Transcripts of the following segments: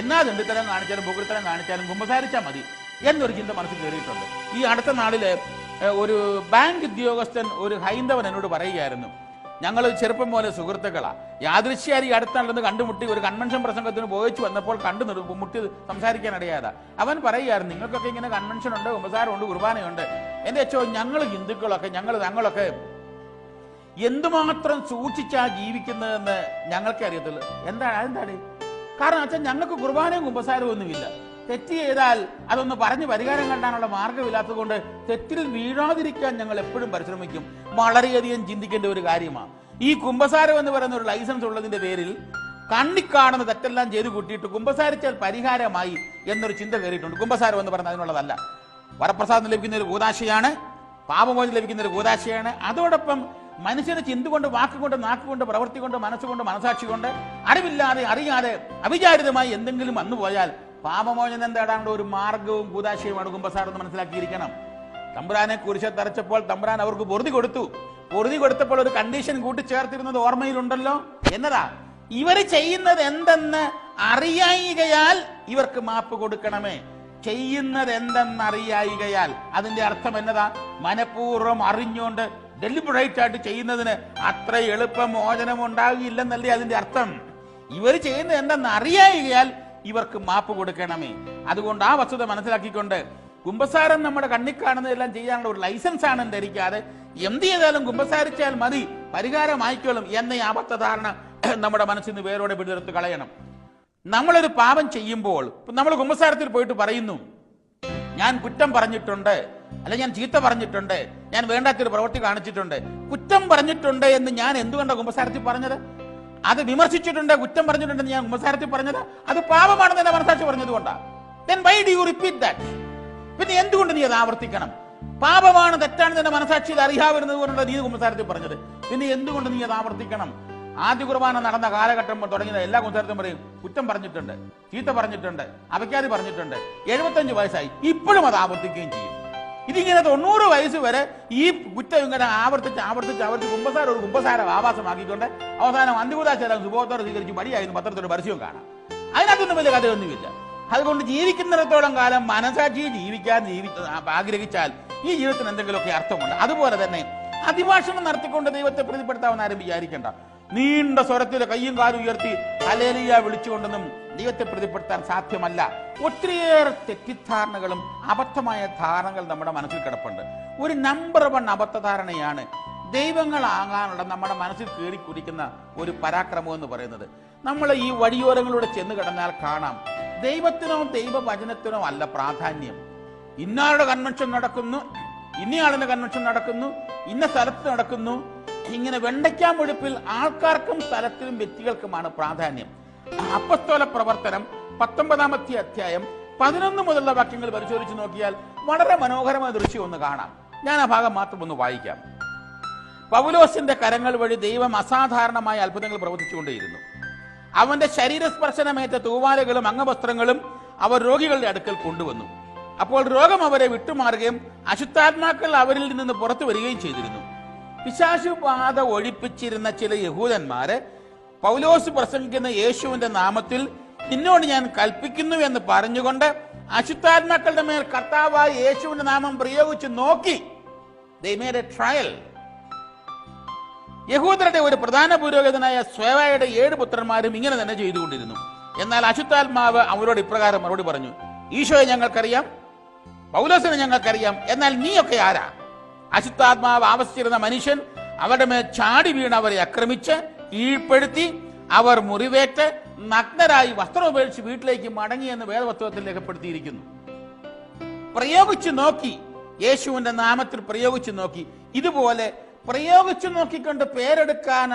എന്നാ ദണ്ഡിത്തരം കാണിച്ചാലും പുകൃത്തരം കാണിച്ചാലും കുമ്പസാരിച്ചാൽ മതി എന്നൊരു ചിന്ത മനസ്സിൽ കയറിയിട്ടുണ്ട്. ഈ അടുത്ത നാളിൽ ഒരു ബാങ്ക് ഉദ്യോഗസ്ഥൻ ഒരു ഹൈന്ദവൻ എന്നോട് പറയുകയായിരുന്നു. ഞങ്ങൾ ചെറുപ്പം പോലെ സുഹൃത്തുക്കളാ. യാദൃശ്യാരി അടുത്താണെന്ന് കണ്ടുമുട്ടി ഒരു കൺവെൻഷൻ പ്രസംഗത്തിന് പോയിച്ചു വന്നപ്പോൾ കണ്ടു മുട്ടി സംസാരിക്കാൻ ഇടയാതാ. അവൻ പറയുകയായിരുന്നു നിങ്ങൾക്കൊക്കെ ഇങ്ങനെ കൺവെൻഷൻ ഉണ്ട് ഉപസാരമുണ്ട് കുർബാനയുണ്ട്. എന്റെ അച്ഛോ ഞങ്ങൾ ഹിന്ദുക്കളൊക്കെ ഞങ്ങൾ ഞങ്ങളൊക്കെ എന്തുമാത്രം സൂക്ഷിച്ചാ ജീവിക്കുന്നതെന്ന് ഞങ്ങൾക്കേ അറിയത്തുള്ളൂ എന്താണ് അതെന്താണ്? കാരണം അച്ഛൻ ഞങ്ങൾക്ക് കുർബാനയും കുമ്പസാരവും ഒന്നുമില്ല. തെറ്റ് ചെയ്താൽ അതൊന്ന് പറഞ്ഞ് പരിഹാരം കണ്ടാനുള്ള മാർഗമില്ലാത്തതുകൊണ്ട് തെറ്റിൽ വീഴാതിരിക്കാൻ ഞങ്ങൾ എപ്പോഴും പരിശ്രമിക്കും. വളരെയധികം ചിന്തിക്കേണ്ട ഒരു കാര്യമാണ്. ഈ കുമ്പസാരം എന്ന് പറയുന്ന ഒരു ലൈസൻസ് ഉള്ളതിന്റെ പേരിൽ കണ്ണിക്കാണുന്ന തെറ്റെല്ലാം ചെയ്തു കൂട്ടിയിട്ട് കുമ്പസാരിച്ചാൽ പരിഹാരമായി എന്നൊരു ചിന്ത കയറിയിട്ടുണ്ട്. കുമ്പസാരം എന്ന് പറയുന്നത് അതിനുള്ളതല്ല. വരപ്രസാദം ലഭിക്കുന്ന ഒരു കൂതാശയാണ് പാപമോചനം ലഭിക്കുന്ന ഒരു കൂതാശയാണ്. അതോടൊപ്പം മനുഷ്യന് ചിന്ത കൊണ്ട് വാക്കുകൊണ്ട് നാക്കുകൊണ്ട് പ്രവൃത്തി കൊണ്ട് മനസ്സുകൊണ്ട് മനസാക്ഷി കൊണ്ട് അറിവില്ലാതെ അറിയാതെ അവിചാരിതമായി എന്തെങ്കിലും വന്നു പോയാൽ പാപമോചനം തേടാനുള്ള ഒരു മാർഗവും കൂതാശയുമാണ് കുമ്പസാരം എന്ന് മനസ്സിലാക്കിയിരിക്കണം. തമ്പുരാനെ കുരിശ തറച്ചപ്പോൾ തമ്പുരാൻ അവർക്ക് പൊറുതി കൊടുത്തു. പൊറുതി കൊടുത്തപ്പോൾ ഒരു കണ്ടീഷൻ കൂട്ടിച്ചേർത്തിരുന്നത് ഓർമ്മയിലുണ്ടല്ലോ? എന്നതാ ഇവർ ചെയ്യുന്നത് എന്തെന്ന് അറിയായികയാൽ ഇവർക്ക് മാപ്പ് കൊടുക്കണമേ. ചെയ്യുന്നത് എന്തെന്നറിയായികയാൽ അതിന്റെ അർത്ഥം എന്നതാ മനഃപൂർവം അറിഞ്ഞുകൊണ്ട് ഡെലിബറേറ്റ് ആയിട്ട് ചെയ്യുന്നതിന് അത്ര എളുപ്പം മോചനം ഉണ്ടാകില്ലെന്നല്ലേ അതിന്റെ അർത്ഥം. ഇവർ ചെയ്യുന്നത് എന്തെന്ന് അറിയായികയാൽ ഇവർക്ക് മാപ്പ് കൊടുക്കണമേ. അതുകൊണ്ട് ആ വസ്തുത മനസ്സിലാക്കിക്കൊണ്ട് കുമ്പസാരം നമ്മുടെ കണ്ണി കാണുന്നതെല്ലാം ചെയ്യാനുള്ള ഒരു ലൈസൻസ് ആണ് ധരിക്കാതെ എന്ത് ചെയ്താലും കുമ്പസാരിച്ചാൽ മതി പരിഹാരമായിക്കോളും എന്ന ഈ അബദ്ധ ധാരണ നമ്മുടെ മനസ്സിൽ നിന്ന് വേരോടെ പിടിതെടുത്ത് കളയണം. നമ്മളൊരു പാപം ചെയ്യുമ്പോൾ നമ്മൾ കുമ്പസാരത്തിൽ പോയിട്ട് പറയുന്നു ഞാൻ കുറ്റം പറഞ്ഞിട്ടുണ്ട് അല്ലെ ഞാൻ ചീത്ത പറഞ്ഞിട്ടുണ്ട്. ഞാൻ വേണ്ടാത്തൊരു പ്രവൃത്തി കാണിച്ചിട്ടുണ്ട്. കുറ്റം പറഞ്ഞിട്ടുണ്ട് എന്ന് ഞാൻ എന്തുകൊണ്ടാണ് കുമ്പസാരത്തിൽ പറഞ്ഞത്? അത് വിമർശിച്ചിട്ടുണ്ട് കുറ്റം പറഞ്ഞിട്ടുണ്ടെന്ന് ഞാൻ കുമ്പസാരത്തിൽ പറഞ്ഞത്? അത് പാപമാണെന്ന് എന്റെ മനസാക്ഷി പറഞ്ഞത് കൊണ്ടാ? Then why do you repeat that? പിന്നെ എന്തുകൊണ്ട് നീ അത് ആവർത്തിക്കണം? പാപമാണ് തെറ്റാണെന്ന് എന്റെ മനസാക്ഷിയിൽ അറിയാവുന്നത് കൊണ്ടാണ് നീ കുമ്പസാരത്തിൽ പറഞ്ഞത്? പിന്നെ എന്തുകൊണ്ട് നീ അത് ആവർത്തിക്കണം? ആദ്യ കുർബാന നടന്ന കാലഘട്ടം തുടങ്ങിയ എല്ലാ കുമ്പസാരത്തും പറയും കുറ്റം പറഞ്ഞിട്ടുണ്ട് ചീത്ത പറഞ്ഞിട്ടുണ്ട് അവയ്ക്കാതി പറഞ്ഞിട്ടുണ്ട്. എഴുപത്തഞ്ച് വയസ്സായി ഇപ്പോഴും അത് ആവർത്തിക്കുകയും ചെയ്യും. ഇതിങ്ങനെ തൊണ്ണൂറ് വയസ്സ് വരെ ഈ കുറ്റം ഇങ്ങനെ ആവർത്തിച്ച് ആവർത്തിച്ച് ആവർത്തിച്ച് കുമ്പസാര ഒരു കുമ്പസാരം ആവാസമാക്കിക്കൊണ്ട് അവസാനം അന്തികുദാചാരം സുബോധത്തോടെ സ്വീകരിച്ച് മടിയായിരുന്നു പത്രത്തിന്റെ പരസ്യവും കാണാം. അതിനകത്തൊന്നും വലിയ കഥയൊന്നുമില്ല. അതുകൊണ്ട് ജീവിക്കുന്നിടത്തോളം കാലം മനസാക്ഷിയെ ജീവിക്കാൻ ജീവിച്ച ആഗ്രഹിച്ചാൽ ഈ ജീവിതത്തിന് എന്തെങ്കിലുമൊക്കെ അർത്ഥമുണ്ട്. അതുപോലെ തന്നെ അതിഭാഷണം നടത്തിക്കൊണ്ട് ദൈവത്തെ പ്രതിപ്പെടുത്താവുന്ന ആരും വിചാരിക്കേണ്ട. നീണ്ട സ്വരത്തിൽ കയ്യും കാലും ഉയർത്തി അലേലിയ വിളിച്ചുകൊണ്ടൊന്നും ദൈവത്തെ പ്രതിപ്പെടുത്താൻ സാധ്യമല്ല. ഒത്തിരിയേറെ തെറ്റിദ്ധാരണകളും അബദ്ധമായ ധാരണകൾ നമ്മുടെ മനസ്സിൽ കിടപ്പുണ്ട്. ഒരു നമ്പർ വൺ അബദ്ധധാരണയാണ് ദൈവങ്ങളാകാനുള്ള നമ്മുടെ മനസ്സിൽ കീറിക്കുടിക്കുന്ന ഒരു പരാക്രമം എന്ന് പറയുന്നത്. നമ്മൾ ഈ വഴിയോരങ്ങളിലൂടെ ചെന്ന് കിടന്നാൽ കാണാം. ദൈവത്തിനോ ദൈവവചനത്തിനോ അല്ല പ്രാധാന്യം. ഇന്നാളുടെ കൺവെൻഷൻ നടക്കുന്നു ഇന്നയാളിന്റെ കൺവെൻഷൻ നടക്കുന്നു ഇന്ന സ്ഥലത്ത് നടക്കുന്നു. ഇങ്ങനെ വെണ്ടയ്ക്കാൻ പൊഴുപ്പിൽ ആൾക്കാർക്കും സ്ഥലത്തിനും വ്യക്തികൾക്കുമാണ് പ്രാധാന്യം. അപ്പസ്തോല പ്രവർത്തനം പത്തൊമ്പതാമത്തെ അധ്യായം പതിനൊന്ന് മുതലുള്ള വാക്യങ്ങൾ പരിശോധിച്ച് നോക്കിയാൽ വളരെ മനോഹരമായ ദൃശ്യം ഒന്ന് കാണാം. ഞാൻ ആ ഭാഗം മാത്രം ഒന്ന് വായിക്കാം. പൗലോസിന്റെ കരങ്ങൾ വഴി ദൈവം അസാധാരണമായ അത്ഭുതങ്ങൾ പ്രവർത്തിച്ചുകൊണ്ടേയിരുന്നു. അവന്റെ ശരീരസ്പർശനമേറ്റ തൂവാലകളും അംഗവസ്ത്രങ്ങളും അവർ രോഗികളുടെ അടുക്കൽ കൊണ്ടുവന്നു. അപ്പോൾ രോഗം അവരെ വിട്ടുമാറുകയും അശുദ്ധാത്മാക്കൾ അവരിൽ നിന്ന് പുറത്തു വരികയും ചെയ്തിരുന്നു. പിശാശുബാധ ഒഴിപ്പിച്ചിരുന്ന ചില യഹൂദന്മാരെ പൗലോസ് പ്രസംഗിക്കുന്ന യേശുവിന്റെ നാമത്തിൽ നിന്നോട് ഞാൻ കൽപ്പിക്കുന്നു എന്ന് പറഞ്ഞുകൊണ്ട് അശുദ്ധാത്മാക്കളുടെ മേൽ കർത്താവായി യേശുവിന്റെ നാമം പ്രയോഗിച്ച് നോക്കി. ട്രയൽ. യഹൂദരുടെ ഒരു പ്രധാന പുരോഹിതനായ സ്വേവയുടെ ഏഴ് പുത്രന്മാരും ഇങ്ങനെ തന്നെ ചെയ്തുകൊണ്ടിരുന്നു. എന്നാൽ അശുദ്ധാത്മാവ് അവരോട് ഇപ്രകാരം മറുപടി പറഞ്ഞു ഈശോയെ ഞങ്ങൾക്കറിയാം പൗലോസിനെ ഞങ്ങൾക്കറിയാം എന്നാൽ നീയൊക്കെ ആരാ? അശുദ്ധാത്മാവ് ആവശ്യിച്ചിരുന്ന മനുഷ്യൻ അവരുടെ മേൽ ചാടി വീണ് അവരെ ആക്രമിച്ച് കീഴ്പ്പെടുത്തി അവർ മുറിവേറ്റ് നഗ്നരായി വസ്ത്രം ഉപേക്ഷിച്ച് വീട്ടിലേക്ക് മടങ്ങിയെന്ന് വേദപുസ്തകത്തിൽ രേഖപ്പെടുത്തിയിരിക്കുന്നു. പ്രയോഗിച്ചു നോക്കി യേശുവിന്റെ നാമത്തിൽ പ്രയോഗിച്ചു നോക്കി ഇതുപോലെ പ്രയോഗിച്ചു നോക്കിക്കൊണ്ട് പേരെടുക്കാൻ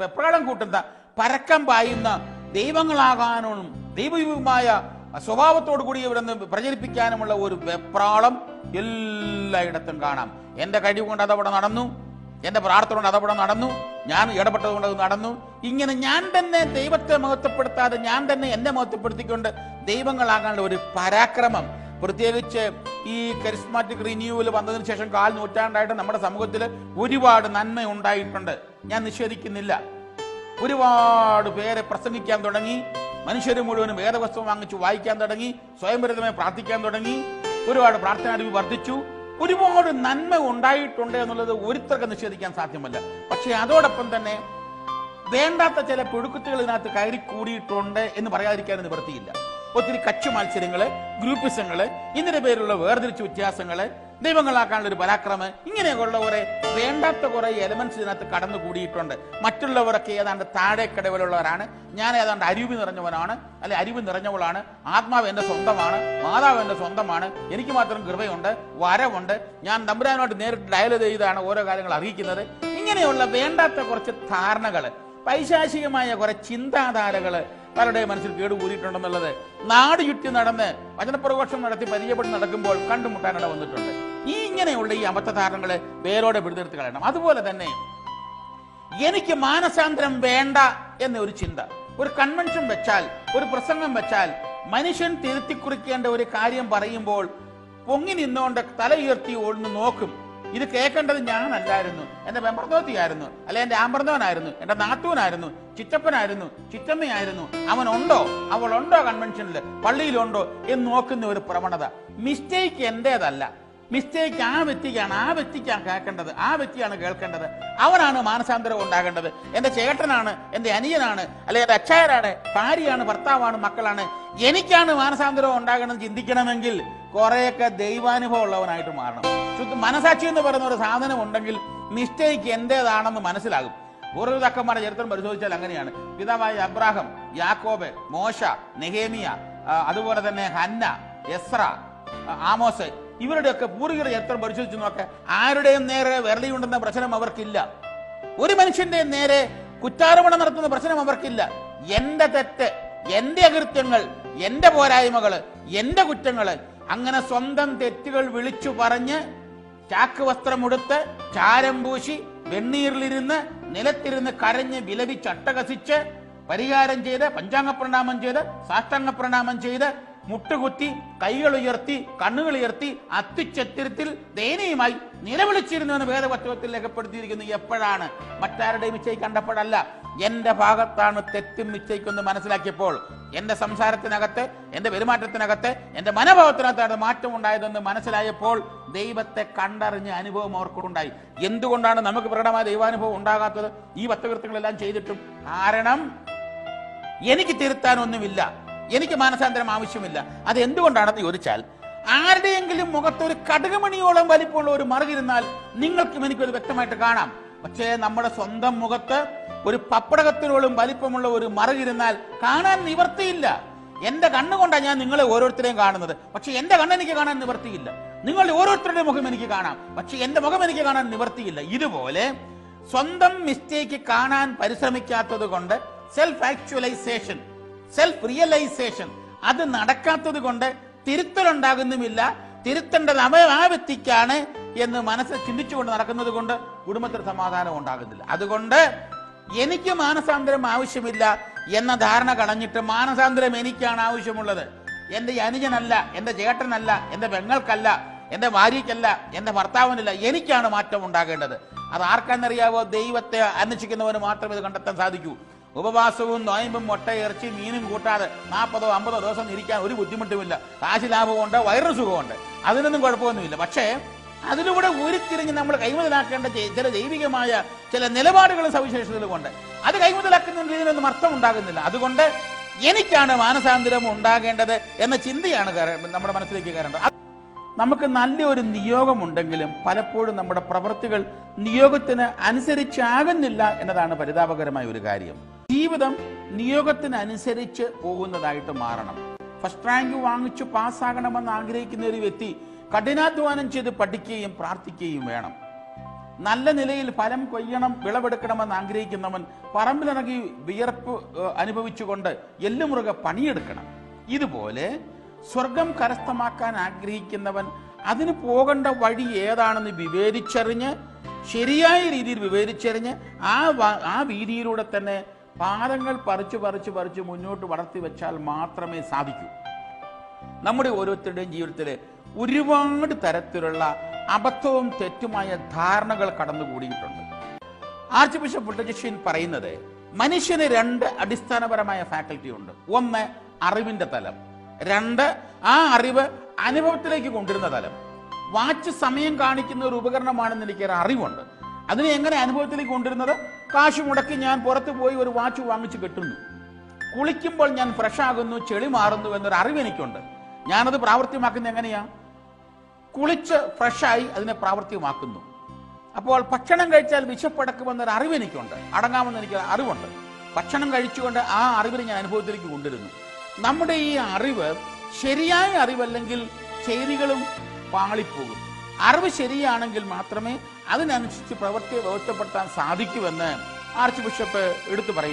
പ്രകടം കൂട്ടുന്ന പരക്കം പായുന്ന ദൈവങ്ങളാകാനും ദൈവയുമായ സ്വഭാവത്തോടു കൂടി ഇവിടെ നിന്ന് പ്രചരിപ്പിക്കാനുമുള്ള ഒരു വെപ്രാളം എല്ലായിടത്തും കാണാം. എന്റെ കഴിവ് കൊണ്ട് അതവിടെ നടന്നു. എന്റെ പ്രാർത്ഥന കൊണ്ട് അതവിടെ നടന്നു. ഞാൻ ഇടപെട്ടത് കൊണ്ട് അത് നടന്നു. ഇങ്ങനെ ഞാൻ തന്നെ ദൈവത്തെ മഹത്വപ്പെടുത്താതെ ഞാൻ തന്നെ എന്നെ മഹത്വപ്പെടുത്തിക്കൊണ്ട് ദൈവങ്ങളാകാനുള്ള ഒരു പരാക്രമം. പ്രത്യേകിച്ച് ഈ കരിസ്മാറ്റിക് റിന്യൂവൽ വന്നതിന് ശേഷം കാൽ നൂറ്റാണ്ടായിട്ട് നമ്മുടെ സമൂഹത്തിൽ ഒരുപാട് നന്മ ഉണ്ടായിട്ടുണ്ട്. ഞാൻ നിഷേധിക്കുന്നില്ല. ഒരുപാട് പേരെ പ്രസംഗിക്കാൻ തുടങ്ങി. മനുഷ്യർ മുഴുവനും വേദവസ്തു വാങ്ങിച്ചു വായിക്കാൻ തുടങ്ങി. സ്വയംഭരിതമായി പ്രാർത്ഥിക്കാൻ തുടങ്ങി. ഒരുപാട് പ്രാർത്ഥനാരിവ് വർദ്ധിച്ചു. ഒരുപാട് നന്മ ഉണ്ടായിട്ടുണ്ട് എന്നുള്ളത് ഒരുത്തർക്ക് നിഷേധിക്കാൻ സാധ്യമല്ല. പക്ഷെ അതോടൊപ്പം തന്നെ വേണ്ടാത്ത ചില പുഴുക്കുത്തുകൾ ഇതിനകത്ത് കയറി കൂടിയിട്ടുണ്ട് എന്ന് പറയാതിരിക്കാൻ നിവൃത്തിയില്ല. ഒത്തിരി കച്ചു മത്സരങ്ങൾ ഗ്രൂപ്പിസങ്ങൾ ഇതിന്റെ പേരിലുള്ള വേർതിരിച്ച് വ്യത്യാസങ്ങൾ ദൈവങ്ങളാക്കാനുള്ള ഒരു പരാക്രമം. ഇങ്ങനെയൊക്കെയുള്ള കുറെ വേണ്ടാത്ത കുറെ എലമെന്റ്സ് ഇതിനകത്ത് കടന്നു കൂടിയിട്ടുണ്ട്. മറ്റുള്ളവരൊക്കെ ഏതാണ്ട് താഴേക്കടവിലുള്ളവരാണ്. ഞാൻ ഏതാണ്ട് അരിവ് നിറഞ്ഞവനാണ്. അല്ലെ അരിവ് നിറഞ്ഞവളാണ്. ആത്മാവ് എന്റെ സ്വന്തമാണ്. മാതാവ് എന്റെ സ്വന്തമാണ്. എനിക്ക് മാത്രം കൃപയുണ്ട് വരവുണ്ട്. ഞാൻ നമ്പുരാനുമായിട്ട് നേരിട്ട് ഡയൽ ചെയ്താണ് ഓരോ കാര്യങ്ങൾ അറിയിക്കുന്നത്. ഇങ്ങനെയുള്ള വേണ്ടാത്ത കുറച്ച് ധാരണകൾ പൈശാചികമായ കുറെ ചിന്താധാരകൾ പലരുടെയും മനസ്സിൽ കേടുകൂടിയിട്ടുണ്ടെന്നുള്ളത് നാട് ചുറ്റി നടന്ന് വചനപ്രഘോഷം നടത്തി പരിചയപ്പെട്ട് നടക്കുമ്പോൾ കണ്ടുമുട്ടാനിട വന്നിട്ടുണ്ട്. ഈ ഇങ്ങനെയുള്ള ഈ അബദ്ധധാരണകളെ വേരോടെ പിടിതെടുത്ത് കളയണം. അതുപോലെ തന്നെ എനിക്ക് മാനസാന്തരം വേണ്ട എന്ന ഒരു ചിന്ത. ഒരു കൺവെൻഷൻ വെച്ചാൽ ഒരു പ്രസംഗം വെച്ചാൽ മനുഷ്യൻ തിരുത്തി കുറിക്കേണ്ട ഒരു കാര്യം പറയുമ്പോൾ പൊങ്ങി നിന്നുകൊണ്ട് തല ഉയർത്തി ഒന്ന് നോക്കും. ഇത് കേൾക്കേണ്ടത് ഞാനല്ലായിരുന്നു. എന്റെ വെമ്പർദോത്തിയായിരുന്നു അല്ലെ എന്റെ ആമ്പർദോനായിരുന്നു എന്റെ നാത്തൂനായിരുന്നു. ചിറ്റപ്പനായിരുന്നു. ചിറ്റമ്മയായിരുന്നു. അവൻ ഉണ്ടോ അവൾ ഉണ്ടോ കൺവെൻഷനിൽ പള്ളിയിലുണ്ടോ? എന്ന് നോക്കുന്ന ഒരു പ്രവണത. മിസ്റ്റേക്ക് എന്റേതല്ല. മിസ്റ്റേക്ക് ആ വ്യക്തിക്കാണ് ആ വ്യക്തിക്കാണ് കേൾക്കേണ്ടത്. ആ വ്യക്തിയാണ് കേൾക്കേണ്ടത്. അവനാണ് മാനസാന്തരം ഉണ്ടാകേണ്ടത്. എന്റെ ചേട്ടനാണ് എന്റെ അനിയനാണ് അല്ലെ എന്റെ അച്ഛായരാണ് ഭാര്യയാണ് ഭർത്താവാണ് മക്കളാണ്. എനിക്കാണ് മാനസാന്തരം ഉണ്ടാകണമെന്ന് ചിന്തിക്കണമെങ്കിൽ കുറെയൊക്കെ ദൈവാനുഭവം ഉള്ളവനായിട്ട് മാറണം. മനസാക്ഷി എന്ന് പറയുന്ന ഒരു സാധനം ഉണ്ടെങ്കിൽ മിസ്റ്റേക്ക് എന്റേതാണെന്ന് മനസ്സിലാകും. പൂർവതക്കന്മാരുടെ ചരിത്രം പരിശോധിച്ചാൽ അങ്ങനെയാണ്. പിതാവായ അബ്രാഹം യാക്കോബ് മോശ നെഹേമിയ അതുപോലെ തന്നെ ഹന്ന എസ്ര ആമോസ് ഇവരുടെയൊക്കെ പൂർവികരുടെ ചരിത്രം പരിശോധിച്ച് നോക്കെ. ആരുടെയും നേരെ വിരളിയുണ്ടെന്ന പ്രശ്നം അവർക്കില്ല. ഒരു മനുഷ്യന്റെ നേരെ കുറ്റാരോപണം നടത്തുന്ന പ്രശ്നം അവർക്കില്ല. എന്റെ തെറ്റ് എന്റെ അകൃത്യങ്ങൾ എന്റെ പോരായ്മകൾ എന്റെ കുറ്റങ്ങൾ അങ്ങനെ സ്വന്തം തെറ്റുകൾ വിളിച്ചു പറഞ്ഞ് ചാക്ക് വസ്ത്രമുടുത്ത് ചാരം പൂശി വെണ്ണീറിലിരുന്ന് നിലത്തിരുന്ന് കരഞ്ഞ് വിലപിച്ച് അട്ടകസിച്ച് പരിഹാരം ചെയ്ത് പഞ്ചാംഗ പ്രണാമം ചെയ്ത് സാഷ്ടാംഗ പ്രണാമം ചെയ്ത് മുട്ടുകുത്തി കൈകൾ ഉയർത്തി കണ്ണുകൾ ഉയർത്തി അത്യുച്ചത്തിരത്തിൽ ദയനീയമായി നിലവിളിച്ചിരുന്നു എന്ന് വേദപത്വത്തിൽ രേഖപ്പെടുത്തിയിരിക്കുന്നു. എപ്പോഴാണ്? മറ്റാരുടെയും മിച്ചയ്ക്ക് കണ്ടപ്പോഴല്ല. എന്റെ ഭാഗത്താണ് തെറ്റും മിച്ചയ്ക്കെന്ന് മനസ്സിലാക്കിയപ്പോൾ എന്റെ സംസാരത്തിനകത്ത് എന്റെ പെരുമാറ്റത്തിനകത്ത് എന്റെ മനോഭാവത്തിനകത്താണ് മാറ്റം ഉണ്ടായതെന്ന് മനസ്സിലായപ്പോൾ ദൈവത്തെ കണ്ടറിഞ്ഞ അനുഭവം അവർക്കുണ്ടായി. എന്തുകൊണ്ടാണ് നമുക്ക് പ്രകടമായ ദൈവാനുഭവം ഉണ്ടാകാത്തത്? ഈ വത്തകൃത്യങ്ങളെല്ലാം ചെയ്തിട്ടും. കാരണം എനിക്ക് തിരുത്താനൊന്നുമില്ല. എനിക്ക് മാനസാന്തരം ആവശ്യമില്ല. അത് എന്തുകൊണ്ടാണെന്ന് ചോദിച്ചാൽ ആരുടെയെങ്കിലും മുഖത്ത് ഒരു കടുകുമണിയോളം വലിപ്പമുള്ള ഒരു മറുകിരുന്നാൽ നിങ്ങൾക്കും എനിക്കൊരു വ്യക്തമായിട്ട് കാണാം. പക്ഷേ നമ്മുടെ സ്വന്തം മുഖത്ത് ഒരു പപ്പടകത്തിനോളം വലിപ്പമുള്ള ഒരു മറുകിരുന്നാൽ കാണാൻ നിവർത്തിയില്ല. എന്റെ കണ്ണുകൊണ്ടാണ് ഞാൻ നിങ്ങളെ ഓരോരുത്തരെയും കാണുന്നത്. പക്ഷെ എന്റെ കണ്ണ് എനിക്ക് കാണാൻ നിവർത്തിയില്ല. നിങ്ങളുടെ ഓരോരുത്തരുടെ മുഖം എനിക്ക് കാണാം. പക്ഷെ എന്റെ മുഖം എനിക്ക് കാണാൻ നിവർത്തിയില്ല. ഇതുപോലെ സ്വന്തം മിസ്റ്റേക്ക് കാണാൻ പരിശ്രമിക്കാത്തത് കൊണ്ട് സെൽഫ് ആക്ച്വലൈസേഷൻ സെൽഫ് റിയലൈസേഷൻ അത് നടക്കാത്തത് കൊണ്ട് തിരുത്തലുണ്ടാകുന്നുമില്ല. തിരുത്തേണ്ടത് അവ ആ വ്യക്തിക്കാണ് എന്ന് മനസ്സ് ചിന്തിച്ചുകൊണ്ട് നടക്കുന്നത് കൊണ്ട് കുടുംബത്തിൽ സമാധാനം ഉണ്ടാകുന്നില്ല. അതുകൊണ്ട് എനിക്ക് മാനസാന്തരം ആവശ്യമില്ല എന്ന ധാരണ കളഞ്ഞിട്ട് മാനസാന്തരം എനിക്കാണ് ആവശ്യമുള്ളത്. എന്റെ അനുജനല്ല എന്റെ ചേട്ടനല്ല എന്റെ പെങ്ങൾക്കല്ല എന്റെ ഭാര്യയ്ക്കല്ല എന്റെ ഭർത്താവിനല്ല എനിക്കാണ് മാറ്റം ഉണ്ടാകേണ്ടത്. അത് ആർക്കാണെന്നറിയാവോ? ദൈവത്തെ അന്വേഷിക്കുന്നവന് മാത്രമേ ഇത് കണ്ടെത്താൻ സാധിക്കൂ. ഉപവാസവും നോയമ്പും മുട്ട ഇറച്ചി മീനും കൂട്ടാതെ നാൽപ്പതോ അമ്പതോ ദിവസം ഇരിക്കാൻ ഒരു ബുദ്ധിമുട്ടുമില്ല. കാശ് ലാഭമുണ്ട് വയറിന് സുഖമുണ്ട്. അതിനൊന്നും കുഴപ്പമൊന്നുമില്ല. പക്ഷേ അതിലൂടെ ഉരുത്തിരിഞ്ഞ് നമ്മൾ കൈമുതലാക്കേണ്ട ചില ദൈവികമായ ചില നിലപാടുകളും സവിശേഷതകളും ഉണ്ട്. അത് കൈമുതലാക്കുന്ന രീതിയിലൊന്നും അർത്ഥം ഉണ്ടാകുന്നില്ല അതുകൊണ്ട് എനിക്കാണ് മാനസാന്തരം ഉണ്ടാകേണ്ടത് എന്ന ചിന്തയാണ് നമ്മുടെ മനസ്സിലേക്ക് കയറേണ്ടത്. നമുക്ക് നല്ലൊരു നിയോഗമുണ്ടെങ്കിലും പലപ്പോഴും നമ്മുടെ പ്രവൃത്തികൾ നിയോഗത്തിന് അനുസരിച്ചാകുന്നില്ല എന്നതാണ് പരിതാപകരമായ ഒരു കാര്യം. ജീവിതം നിയോഗത്തിനനുസരിച്ച് പോകുന്നതായിട്ട് മാറണം. ഫസ്റ്റ് റാങ്ക് വാങ്ങിച്ചു പാസ്സാകണമെന്ന് ആഗ്രഹിക്കുന്ന ഒരു വ്യക്തി കഠിനാധ്വാനം ചെയ്ത് പഠിക്കുകയും പ്രാർത്ഥിക്കുകയും വേണം. നല്ല നിലയിൽ ഫലം കൊയ്യണം വിളവെടുക്കണമെന്ന് ആഗ്രഹിക്കുന്നവൻ പറമ്പിലിറങ്ങി വിയർപ്പ് അനുഭവിച്ചുകൊണ്ട് എല്ലുമുറുക പണിയെടുക്കണം. ഇതുപോലെ സ്വർഗം കരസ്ഥമാക്കാൻ ആഗ്രഹിക്കുന്നവൻ അതിന് പോകേണ്ട വഴി ഏതാണെന്ന് വിവേചിച്ചറിഞ്ഞ് ശരിയായ രീതിയിൽ വിവേചിച്ചറിഞ്ഞ് ആ ആ വീതിയിലൂടെ തന്നെ പാദങ്ങൾ പറിച്ചു പറിച്ച് പറിച്ച് മുന്നോട്ട് വളർത്തി വെച്ചാൽ മാത്രമേ സാധിക്കൂ. നമ്മുടെ ഓരോരുത്തരുടെയും ജീവിതത്തിൽ ഒരുപാട് തരത്തിലുള്ള അബദ്ധവും തെറ്റുമായ ധാരണകൾ കടന്നുകൂടിയിട്ടുണ്ട്. ആർച്ച് ബിഷപ്പ് പുട്ടജഷ്യൻ പറയുന്നത് മനുഷ്യന് രണ്ട് അടിസ്ഥാനപരമായ ഫാക്കൽറ്റി ഉണ്ട് ഒന്ന് അറിവിന്റെ തലം. രണ്ട് ആ അറിവ് അനുഭവത്തിലേക്ക് കൊണ്ടുവരുന്ന തലം. വാച്ച് സമയം കാണിക്കുന്ന ഒരു ഉപകരണമാണെന്ന് എനിക്കൊരു അറിവുണ്ട്. അതിനെ എങ്ങനെ അനുഭവത്തിലേക്ക് കൊണ്ടുവരുന്നത്? കാശ് മുടക്കി ഞാൻ പുറത്തു പോയി ഒരു വാച്ച് വാങ്ങിച്ച് കെട്ടുന്നു. കുളിക്കുമ്പോൾ ഞാൻ ഫ്രഷ് ആകുന്നു ചെളി മാറുന്നു എന്നൊരു അറിവ് എനിക്കുണ്ട്. ഞാനത് പ്രാവർത്തികമാക്കുന്നത് എങ്ങനെയാ? കുളിച്ച് ഫ്രഷായി അതിനെ പ്രാവർത്തികമാക്കുന്നു. അപ്പോൾ ഭക്ഷണം കഴിച്ചാൽ വിശപ്പടക്കുമെന്നൊരു അറിവ് എനിക്കുണ്ട്. അടങ്ങാമെന്ന് എനിക്ക് അറിവുണ്ട്. ഭക്ഷണം കഴിച്ചുകൊണ്ട് ആ അറിവിനെ ഞാൻ അനുഭവത്തിലേക്ക് കൊണ്ടുവരുന്നു. നമ്മുടെ ഈ അറിവ് ശരിയായ അറിവല്ലെങ്കിൽ ചെയ്തികളും പാളിപ്പോകും. അറിവ് ശരിയാണെങ്കിൽ മാത്രമേ അതിനനുസരിച്ച് പ്രവൃത്തി വ്യവസ്ഥപ്പെടുത്താൻ സാധിക്കൂ എന്ന് ആർച്ച് ബിഷപ്പ് എടുത്തു പറയുന്നു.